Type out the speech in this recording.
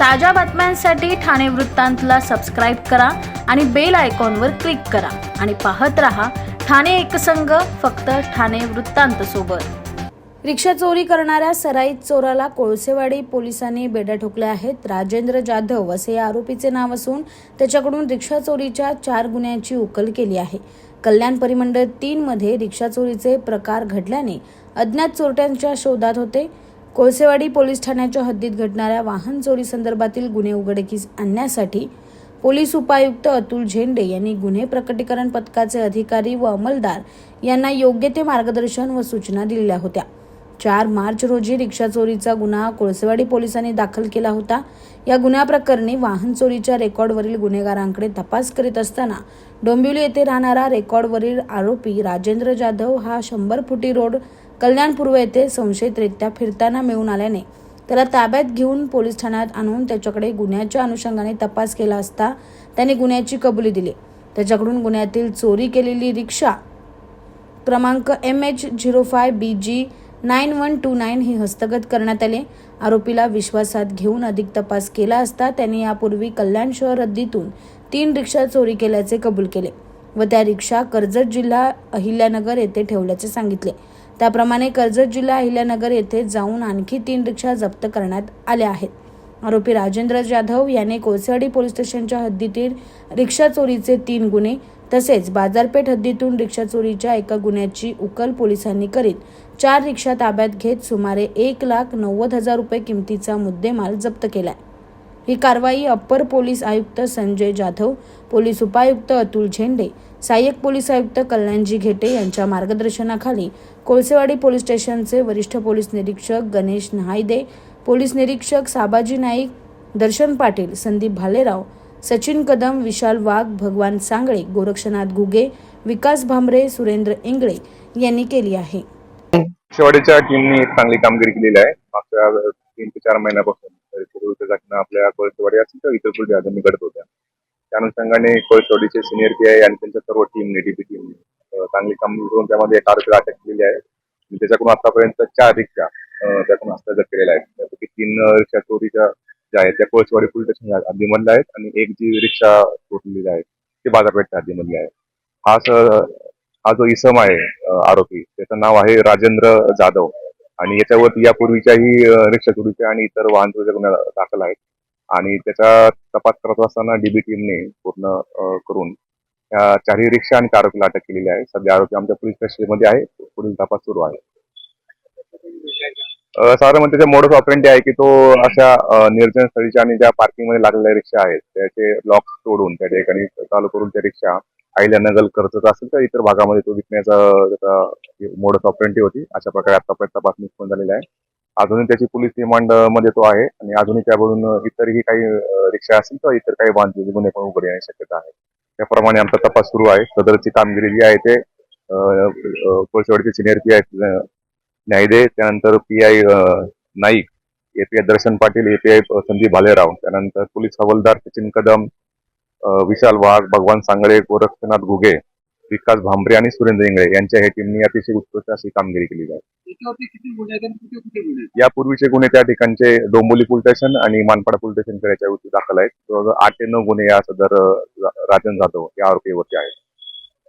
ताज्या बातम्यांसाठी ठाणे वृत्तांतला सबस्क्राईब करा आणि बेल आयकॉनवर क्लिक करा. आणि पाहत रहा ठाणे एकसंघ फक्त ठाणे वृत्तांत सोबत. रिक्षा चोरी करणाऱ्या सराईत चोराला कोळसेवाडी पोलिसांनी बेड्या ठोकल्या आहेत. राजेंद्र जाधव असे या आरोपीचे नाव असून त्याच्याकडून रिक्षा चोरीच्या चार गुन्ह्यांची उकल केली आहे. कल्याण परिमंडळ तीनमध्ये रिक्षा चोरीचे प्रकार घडल्याने अज्ञात चोरट्यांच्या शोधात होते. कोळसेवाडी पोलीस ठाण्याच्या हद्दीत घडणाऱ्या वाहन चोरी संदर्भातील गुन्हे उघडकीस आणण्यासाठी पोलीस उपायुक्त अतुल झेंडे यांनी गुन्हे प्रकटीकरण पथकाचे अधिकारी व अंमलदार यांना योग्य ते मार्गदर्शन व सूचना दिलेल्या होत्या. चार मार्च रोजी रिक्षा चोरीचा गुन्हा कोळसेवाडी पोलिसांनी दाखल केला होता. या गुन्ह्याप्रकरणी वाहन चोरीच्या रेकॉर्डवरील गुन्हेगारांकडे तपास करीत असताना डोंबिवली येथे राहणारा रेकॉर्डवरील आरोपी राजेंद्र जाधव हा शंभर फुटी रोड कल्याण पूर्व येथे संशयितरित्या फिरताना मिळून आल्याने त्याला ताब्यात घेऊन पोलीस ठाण्यात आणून त्याच्याकडे गुन्ह्याच्या अनुषंगाने तपास केला असता त्याने गुन्ह्याची कबुली दिली. त्याच्याकडून गुन्ह्यातील चोरी केलेली रिक्षा क्रमांक M H zero five B G nine one two nine ही हस्तगत करण्यात आले. आरोपीला विश्वासात घेऊन अधिक तपास केला असता त्यांनी यापूर्वी कल्याण शहर हद्दीतून तीन रिक्षा चोरी केल्याचे कबूल केले व त्या रिक्षा कर्जत जिल्हा अहिल्यानगर येथे ठेवल्याचे सांगितले. त्याप्रमाणे कर्जत जिल्हा अहिल्यानगर येथे जाऊन आणखी तीन रिक्षा जप्त करण्यात आल्या आहेत. आरोपी राजेंद्र जाधव याने कोळसेवाडी पोलीस स्टेशनच्या हद्दीतील रिक्षा चोरीचे तीन गुन्हे तसेच बाजारपेठ हद्दीतून रिक्षा चोरीच्या एका गुन्ह्याची उकल पोलिसांनी करीत. चार रिक्षा ताब्यात घेत सुमारे एक लाख नव्वद हजार रुपये किमतीचा मुद्देमाल जप्त केलाय. ही कारवाई अप्पर पोलीस आयुक्त संजय जाधव पोलीस उपायुक्त अतुल झेंडे सहाय्यक पोलीस आयुक्त कल्याणजी घेटे यांच्या मार्गदर्शनाखाली कोळसेवाडी पोलीस स्टेशनचे वरिष्ठ पोलीस निरीक्षक गणेश नहायदे पोलीस निरीक्षक साबाजी नाईक दर्शन पाटील संदीप भालेराव सचिन कदम विशाल वाघ भगवान सांगळे गोरक्षनाथ घुगे विकास भांबरे सुरेंद्र इंगळे यांनी केली आहे. शेवाडीच्या टीमनी एक चांगली कामगिरी केलेली आहे. मागच्या तीन ते चार महिन्यापासून पूर्वीच्या घटना आपल्या कोळसेवाडी असेल तर इतर कुठे अजून घडत होत्या. त्या अनुषंगाने कोळसेवाडीचे सिनियर पी आय आणि त्यांच्या सर्व टीमने डीपी टीमने चांगली कामगिरी करून त्यामध्ये एक आरोपी अटक केलेली आहे. त्याच्याकडून आतापर्यंत चार रिक्षा त्यातून हस्तगत केलेल्या आहेत. त्यापैकी तीन रिक्षा चोरीच्या ज्या आहेत त्या कोळसवाडी पोलीस स्टेशन हद्दीमधल्या आहेत आणि एक जी रिक्षा तोडलेली आहे ती बाजारपेठच्या हद्दीमधली आहे. हा स- हा जो इसम आहे आरोपी त्याचं नाव आहे राजेंद्र जाधव. आणि याच्यावरती यापूर्वीच्याही रिक्षा चोरीच्या आणि इतर वाहन चोरीच्या गुन्ह्या दाखल आहेत. आणि त्याचा तपास करत असताना डीबी टीमने पूर्ण करून त्या चारही रिक्षा आणि आरोपीला अटक केलेली आहे. सध्या आरोपी आमच्या पोलीस स्टेशनमध्ये आहे. पुढील तपास सुरू आहे. साधारण त्याचे मोडस ऑपरेंटी आहे की तो अशा निर्जन स्थळीच्या आणि ज्या पार्किंगमध्ये लागलेल्या रिक्षा आहेत त्याचे लॉक तोडून त्या ठिकाणी चालू करून त्या रिक्षा अहिल्यानगर कर्जत असेल तर इतर भागामध्ये तो विकण्याचा त्याचा मोडस ऑपरेंटी होती अशा प्रकारे आतापर्यंत तपासणी पण झालेली आहे. अजूनही त्याची पोलीस रिमांडमध्ये तो आहे आणि अजूनही त्यावरून इतरही काही रिक्षा असतील तर इतर काही वाहन गुन्हे पण उघड येण्याची शक्यता आहे. त्याप्रमाणे आमचा तपास सुरू आहे. सदरची कामगिरी जी आहे ते कोळशेवाडीचे सिनियर पी आय न्यायदे त्यानंतर P I Naik API Darshan Patil API Sandeep Bhalerao त्यानंतर पोलीस हवालदार सचिन कदम विशाल वाघ भगवान सांगळे गोरक्षनाथ घुगे विकास भांबरे आणि सुरेंद्र इंगळे यांच्या हे टीमनी अतिशय उत्कृष्ट अशी कामगिरी केली आहेत? यापूर्वीचे गुन्हे त्या ठिकाणचे डोंबोली पोलीस स्टेशन आणि मानपाडा पोलीस स्टेशन याच्यावरती दाखल आहेत. आठ ते नऊ गुन्हे या सदर राजन जाधव या आरोपीवरती आहेत.